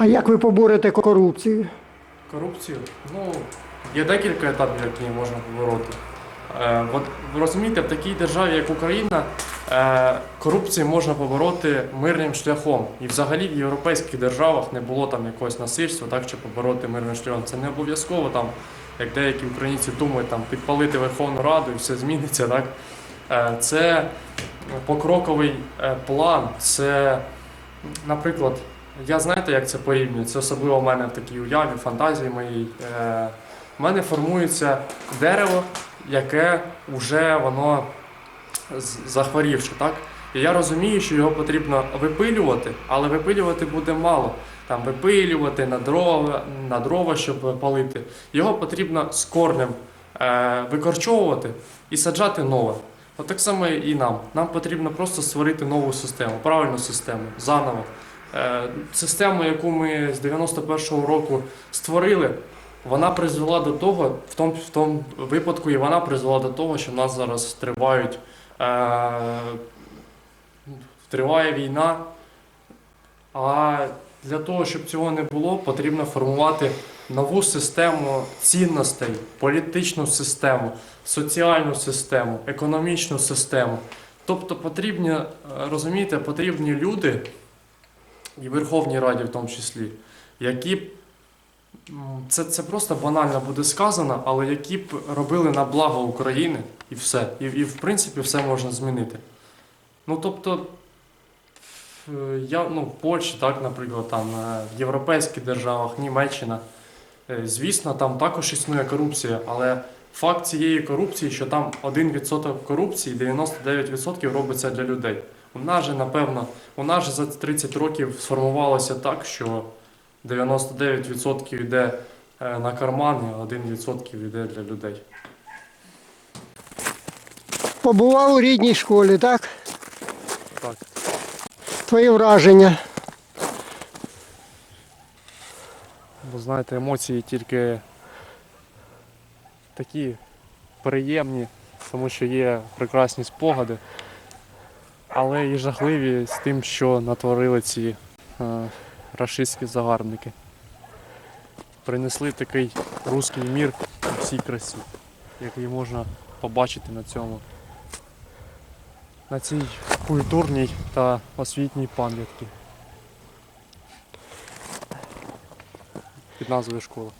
А як ви поборете корупцію? Корупцію? Ну, є декілька етапів, які можна побороти. Е, от, ви розумієте, в такій державі, як Україна, е, корупцію можна побороти мирним шляхом. І взагалі в європейських державах не було там якогось насильства, так, щоб побороти мирним шляхом. Це не обов'язково там, як деякі українці думають, там, підпалити Верховну Раду і все зміниться. Так? Е, це покроковий е, план, це, наприклад, я знаєте, як це порівнюю? Це особливо в мене в такій уяві, фантазії моїй. Е, в мене формується дерево, яке вже воно захворівше, так? І я розумію, що його потрібно випилювати, але випилювати буде мало. Там випилювати на дрова, на дрова, щоб палити. Його потрібно з корнем е, викорчовувати і саджати нове. От так само і нам. Нам потрібно просто створити нову систему, правильну систему, заново. Е, систему, яку ми з 91-го року створили, вона призвела до того, в тому, в тому випадку, і вона призвела до того, що в нас зараз тривають, е, триває війна. А для того, щоб цього не було, потрібно формувати нову систему цінностей, політичну систему, соціальну систему, економічну систему. Тобто потрібні, е, розумієте, потрібні люди, і Верховній Раді в тому числі, які б це, це просто банально буде сказано, але які б робили на благо України і все. І, і в принципі все можна змінити. Ну тобто, я, ну, в Польщі, так, наприклад, там, е, в європейських державах, Німеччина, е, звісно, там також існує корупція, але факт цієї корупції, що там 1% корупції, 99% робиться для людей. У нас же, напевно, у нас же за 30 років сформувалося так, що 99% йде е, на карман, а 1% йде для людей. Побував у рідній школі, так? Так. Твої враження. Бо знаєте, емоції тільки такі приємні, тому що є прекрасні спогади, але і жахливі з тим, що натворили ці е, рашистські загарбники. Принесли такий руський мір у всій красі, який можна побачити на цьому. На цій культурній та освітній пам'ятці під назвою школа.